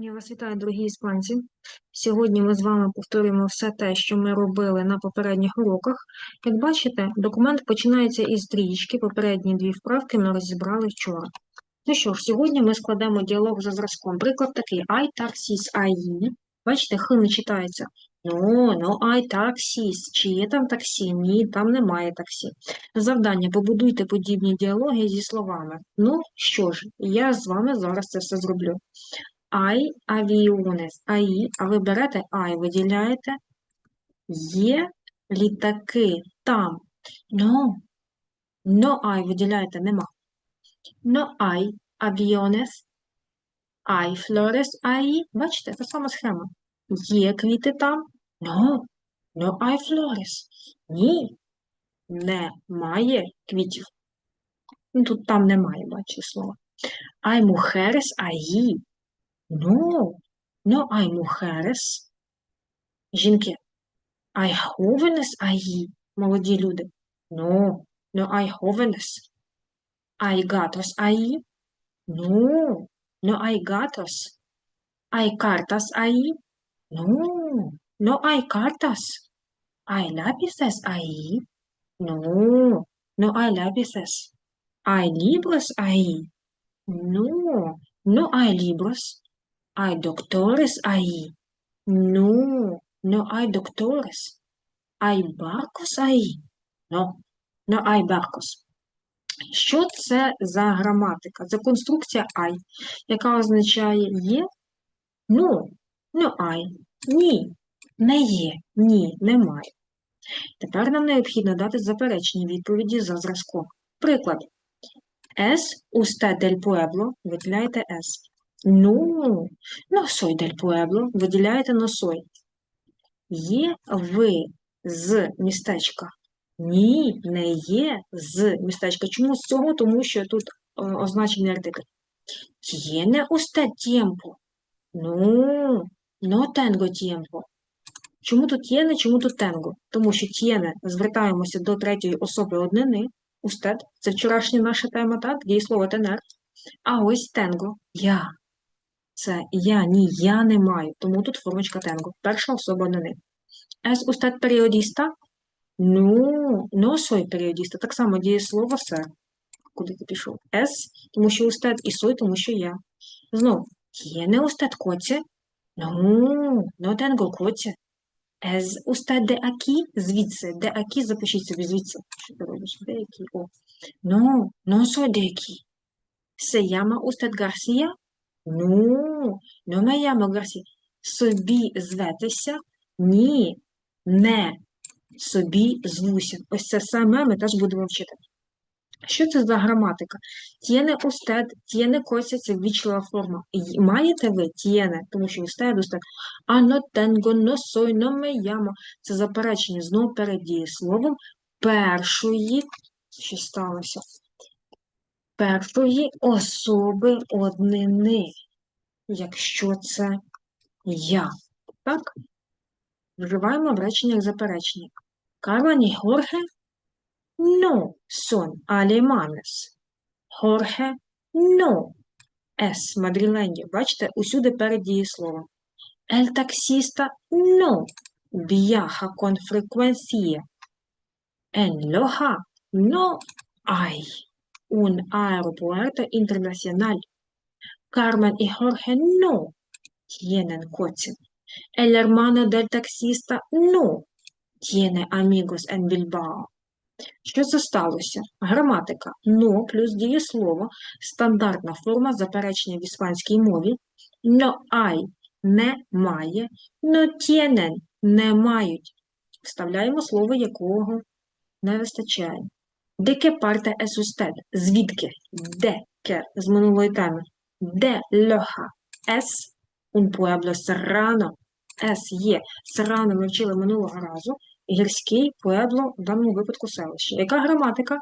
Я вас вітаю, дорогі іспанці. Сьогодні ми з вами повторюємо все те, що ми робили на попередніх уроках. Як бачите, документ починається із стрічки. Попередні дві вправки ми розібрали вчора. Ну що ж, сьогодні ми складемо діалог за зразком. Приклад такий: I taxis I. Бачите, х читається. No, no, I taxis. Чи є там таксі? Ні, там немає таксі. Завдання: побудуйте подібні діалоги зі словами. Ну що ж, я з вами зараз це все зроблю. Ай авіонес. АІ, а ви берете ай, виділяєте. Є літаки там. No. No ай виділяєте, нема. No ай авіонес. Ай флорес АІ. Бачите, та сама схема. Є квіти там. No. No ай флорес. Ні. Немає квітів. Ну, Тут там немає, бачите, слова. Ай мухерес аї. No, no hay mujeres. Жінки. Hay jóvenes allí. Молоді люди. No, no hay jóvenes. Hay gatos allí. No, no hay gatos. Hay cartas allí. No, no hay cartas. Hay lápices allí. No, no hay lápices. Hay libros allí. No, no hay libros. Hay doctores ahí. No, no hay doctores. Hay barcos ahí. No, no hay barcos. Що це за граматика? Це конструкція I, яка означає є, ну, no I, ні, не є, ні, немає. Тепер нам необхідно дати заперечні відповіді за зразком. Приклад. Es usted del pueblo, виділяєте S. Ну, no soy del pueblo, виділяєте soy. Є ви з містечка? Ні, не є з містечка. Чому з цього? Тому що тут е, означений артикль. Tiene usted tiempo? Ну, no tengo tiempo. Чому тут tiene, чому тут tengo? Тому що tiene, звертаємося до третьої особи однини. Usted, це вчорашня наша тема, так? Дієслово тенер. А ось tengo, я. Це я, ні, я не маю. Тому тут формочка тенго. Перша особа на однини. Es usted periodista? Ну, no soy periodista. Так само дієслово ser. Куди ти пішов? Es, тому що usted і soy, тому що я. Знов, tiene usted coche? Ну, no tengo coche. Es usted de aquí? Звідси. De aquí запишіть собі звідси. Що ти робиш? De aquí. О. No, no soy de aquí. Se llama usted García? Ну, no me llamo Гарсі. Собі зветеся? Ні, не собі звуся. Ось це саме ми теж будемо вчити. Що це за граматика? Тєне устед, тєне кося це вічлива форма. Маєте ви тєне, тому що устед, устед. Ано тенго, но сой, но me llamo. Це заперечення знову перед дієсловом першої, що сталося? Першої особи однини якщо це я. Так? Вживаємо в реченнях заперечення. Carmen y Jorge no son alemanes. Jorge no es madrileño. Бачите, усюди перед дієсловом. El taxista no viaja con frecuencia. En Loja no hay un aeropuerto internacional. Carmen y Jorge no tienen coche. El hermano del taxista no tiene amigos en Bilbao. Що це сталося? Граматика «но» плюс дієслово, стандартна форма заперечення в іспанській мові. «No hay» – не має, «no tienen» – не мають. Вставляємо слово, якого не вистачає. ¿De qué parte es usted? Звідки? «De qué» з минулої теми. De Loja es un pueblo serrano. Es є. Serrano ми вчили минулого разу. Гірський pueblo, в даному випадку селище. Яка граматика?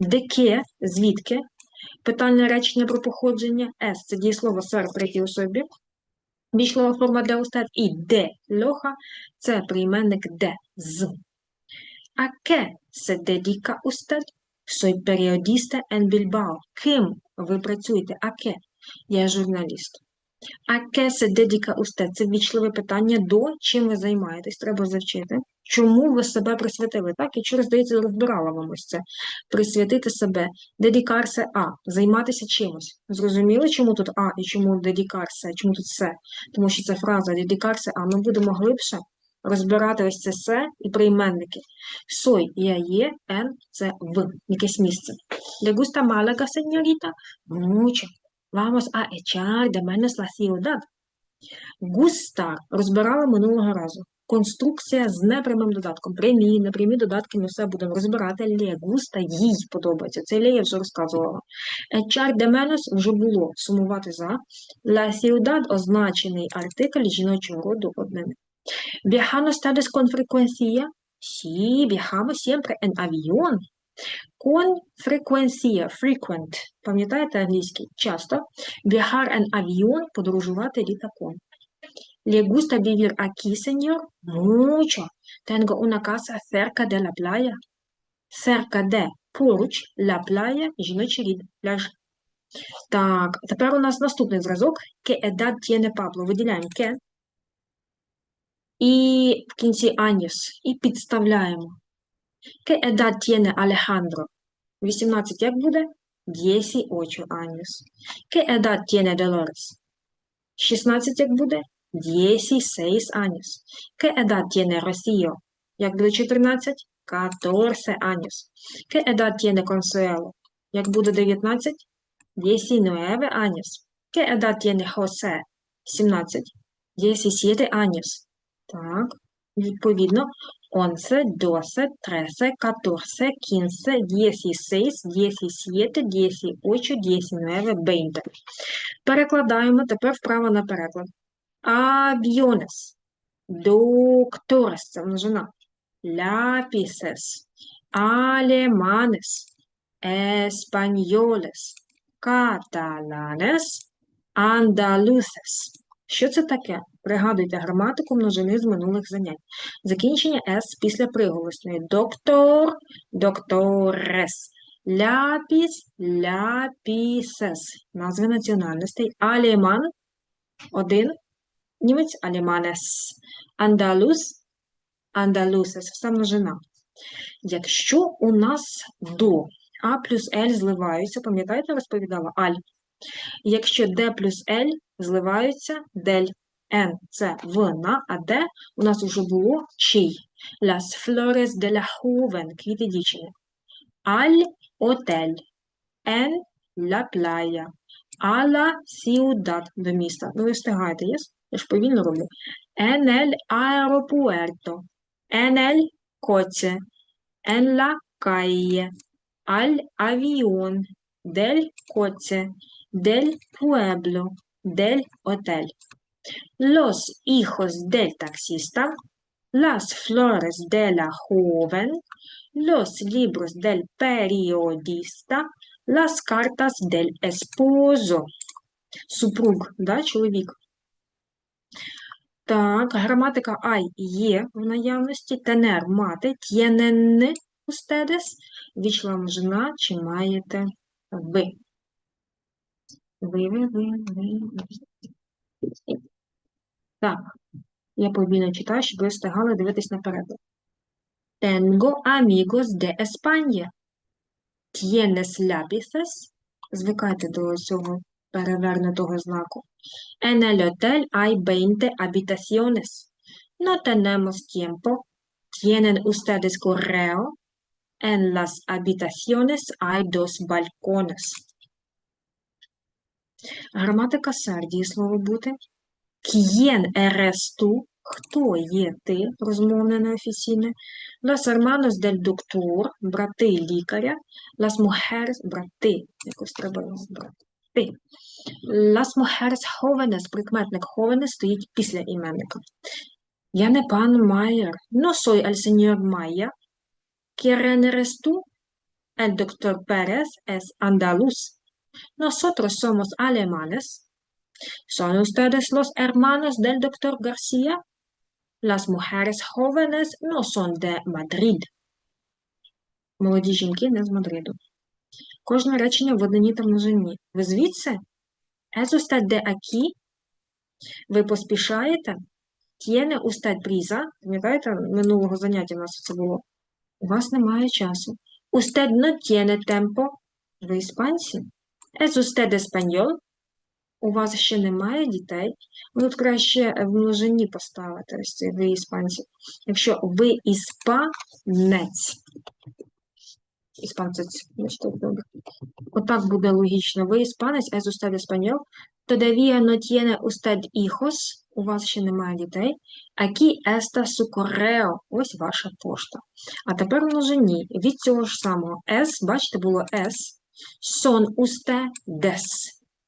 De qué, звідки? Питальне речення про походження. Es – це дієслово в третій особі. Вічлова форма для устав. І de Loja – це прийменник de, з. ¿A qué se dedica usted? Soy periodista en Bilbao. Ким ви працюєте? А qué? Я журналіст. А qué se dedica usted? Це ввічливе питання до чим ви займаєтесь, треба завчити. Чому ви себе присвятили? Так, і через, здається, розбирала вам ось це. Присвятити себе. Дедікарсе А. Займатися чимось. Зрозуміли, чому тут А і чому дедікарсе, чому тут се? Тому що це фраза дедікарсе А. Ми будемо глибше розбирати ось це се і прийменники. Сой, я є, ен, це в, якесь місце. Le gusta Málaga, señorita? Mucho. Vamos a echar de menos la. Густар розбирала минулого разу. Конструкція з непрямим додатком. Прямі, непрямі додатки ми все будемо розбирати. Лє, густа, їй подобається. Це лє я вже розказувала. Echar de menos вже було. Сумувати за. La ciudad означений артикль жіночого роду одним. Viajamos ustedes con frecuencia? Sí, viajamos siempre en avión. Con frecuencia, frequent, пам'ятаєте англійський? Часто. Viajar en avión – подорожувати літаком. ¿Le gusta vivir aquí, señor? Mucho. Tengo una casa cerca de la playa. Cerca de, поруч, la playa, жіночий рід, пляж. Так, тепер у нас наступний зразок. ¿Qué edad tiene Pablo? Виділяємо «que». І в кінці años. І підставляємо. ¿Qué edad tiene Alejandro? 18 як буде? 18 años. ¿Qué edad tiene Dolores? 16 як буде? 16 años. ¿Qué edad tiene Rocío? Як буде 14? 14 años. ¿Qué edad tiene Consuelo? Як буде 19? 19 años. ¿Qué edad tiene José? 17. 17 años. Так, відповідно, 11, 12, 13, 14, 15, 16, 17, 18, 19, 20. Перекладаємо тепер вправо на переклад. Aviones, doctores, це множина, lápices, alemanes, españoles, catalanes, andaluces. Що це таке? Пригадуйте граматику множини з минулих занять. Закінчення «с» після приголосної. Доктор, доктores. Ляпіс, ляпісес. Назви національностей. Алеман – один. Німець – алеманес. Андалус – андалусес. Все множина. Якщо у нас до А плюс Л зливаються, пам'ятаєте, розповідала Аль? Якщо Д плюс Л зливаються, дель. Н це вона, а Д у нас вже було чий. Las flores de la joven, квіти дівчини. Аль отель. Н la playa. А la ciudad до міста. Ну, ви встигаєте, є? Я ж повільно роблю. En el aeropuerto. En el coche. En la calle. Al avión. Del coche. Del pueblo. Del hotel. Los hijos del taxista, las flores de la joven, los libros del periodista, las cartas del esposo. Супруг, да, чоловік. Так, граматика ай є в наявності, тенер мати, тєнен устедес, вічла множина, чи маєте ви. Ви, ви, ви, ви, ви. Так, я повільно читаю, щоб ви встигали дивитись наперед. Tengo amigos de España. Tienes lápices? Звикайте до цього перевернутого знаку. En el hotel hay 20 habitaciones. No tenemos tiempo. ¿Tienen ustedes correo? En las habitaciones hay dos balcones. Граматика сердії слово бути. ¿Quién eres tú? Хто є ти? Розмовне неофіційне. Los hermanos del doctor, брати лікаря. Las mujeres, брати. Якось треба брати. Las mujeres jóvenes, прикметник jóvenes стоїть після іменника. Я не пан Майер. Soy el señor Maya. ¿Quién eres tú? El doctor Pérez es andaluz. Nosotros somos alemanes. ¿Son ustedes los hermanos del doctor García? Las mujeres jóvenes no son de Madrid. Молоді жінки не з Мадриду. Кожне речення в однині та множині. Ви звідси? Es usted de aquí? Ви поспішаєте? Tiene usted prisa? Пам'ятаєте, минулого заняття в нас це було? У вас немає часу. Usted no tiene tempo? Ви іспанці? Es usted español? У вас ще немає дітей? Ну, краще в множині поставити ось цей ви іспанці. Якщо ви іспанець. Іспанцець, добре. Отак буде логічно. Ви іспанець, es usted español. Todavía no tiene usted hijos. У вас ще немає дітей. Aquí está su correo. Ось ваша пошта. А тепер множині. Від цього ж самого S, бачите, було S. Son ustedes.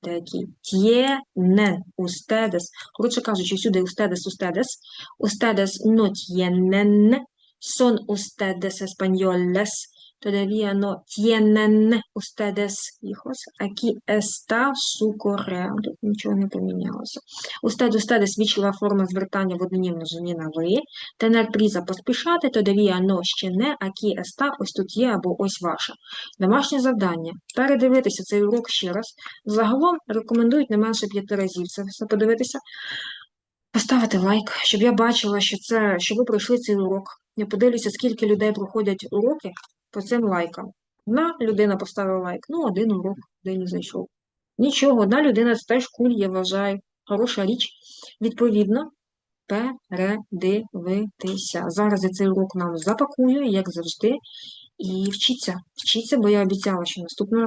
Такі. Tienen ustedes. Коротше кажучи, сюди ustedes, ustedes. Ustedes no tienen. Son ustedes españoles. Todavía no tienen ustedes hijos. Aquí está su correo. Тут нічого не помінялося. Usted, ustedes – вічлива форма звертання в однині множині на ви. Tener prisa – поспішати. Todavía no – ще не. Aquí está – ось тут є або ось ваша. Домашнє завдання. Передивитися цей урок ще раз. Загалом рекомендують не менше п'яти разів це все подивитися. Поставити лайк, щоб я бачила, що це, що ви пройшли цей урок. Я подивлюся, скільки людей проходять уроки по цим лайкам. Одна людина поставила лайк, ну, один урок день знайшов. Нічого, одна людина це теж куль, я вважаю. Хороша річ. Відповідно, передивитися. Зараз я цей урок нам запакую, як завжди, і вчіться. Вчіться, бо я обіцяла, що наступного разу.